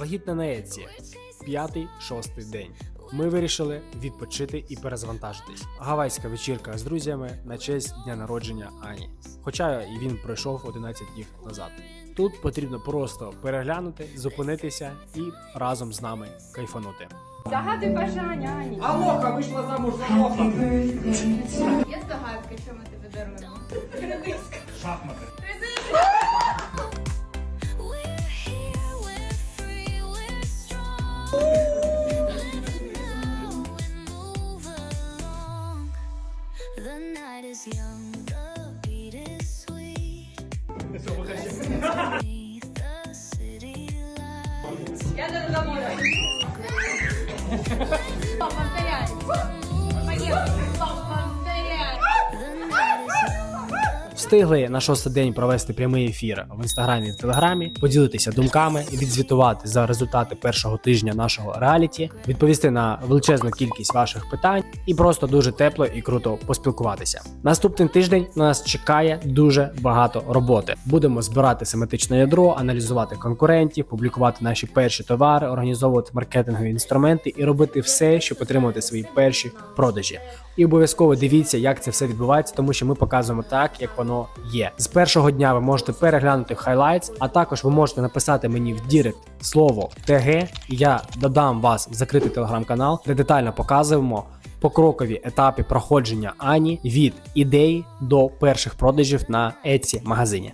Вагітна на Еці. П'ятий, шостий день. Ми вирішили відпочити і перезвантажитись. Гавайська вечірка з друзями на честь дня народження Ані. Хоча і він пройшов 11 днів назад. Тут потрібно просто переглянути, зупинитися і разом з нами кайфанути. Загадуй бажання, Ані. А Лоха вийшла замуж за Лоха. Є здогадки, що ми тобі даруємо? Шахмати. The night is young, the beat is sweet. Beneath the city lights. Я не додому. Повторяй. Встигли на шостий день провести прямий ефір в інстаграмі і в телеграмі, поділитися думками, відзвітувати за результати першого тижня нашого реаліті, відповісти на величезну кількість ваших питань і просто дуже тепло і круто поспілкуватися. Наступний тиждень на нас чекає дуже багато роботи. Будемо збирати семантичне ядро, аналізувати конкурентів, публікувати наші перші товари, організовувати маркетингові інструменти і робити все, щоб отримати свої перші продажі. І обов'язково дивіться, як це все відбувається, тому що ми показуємо так, як воно є. З першого дня ви можете переглянути хайлайтс, а також ви можете написати мені в Дірект слово ТГ. Я додам вас в закритий телеграм-канал, де детально показуємо покрокові етапи проходження Ані від ідеї до перших продажів на Etsy магазині.